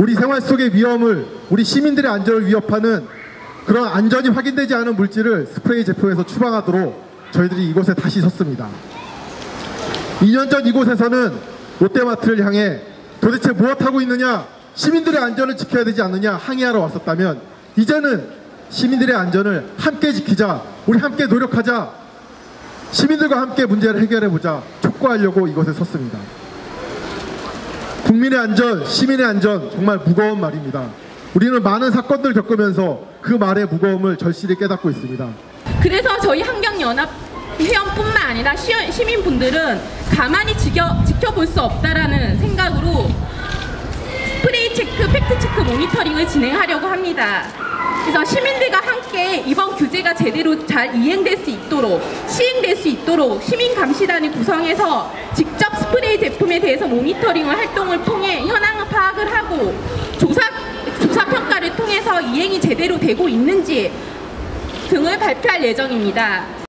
우리 생활 속의 위험을 우리 시민들의 안전을 위협하는 그런 안전이 확인되지 않은 물질을 스프레이 제품에서 추방하도록 저희들이 이곳에 다시 섰습니다. 2년 전 이곳에서는 롯데마트를 향해 도대체 무엇하고 있느냐 시민들의 안전을 지켜야 되지 않느냐 항의하러 왔었다면 이제는 시민들의 안전을 함께 지키자 우리 함께 노력하자 시민들과 함께 문제를 해결해보자 촉구하려고 이곳에 섰습니다. 국민의 안전, 시민의 안전 정말 무거운 말입니다. 우리는 많은 사건들을 겪으면서 그 말의 무거움을 절실히 깨닫고 있습니다. 그래서 저희 환경연합 회원뿐만 아니라 시, 시민분들은 가만히 지켜, 지켜볼 수 없다라는 생각으로 스프레이 체크, 팩트 체크 모니터링을 진행하려고 합니다. 그래서 시민들과 함께 이번 규제가 제대로 잘 이행될 수 있도록 시행될 수 있도록 시민 감시단을 구성해서 직접 스프레이 제품에 대해서 모니터링을 활동을 통해 현황 파악을 하고 조사 조사 평가를 통해서 이행이 제대로 되고 있는지 등을 발표할 예정입니다.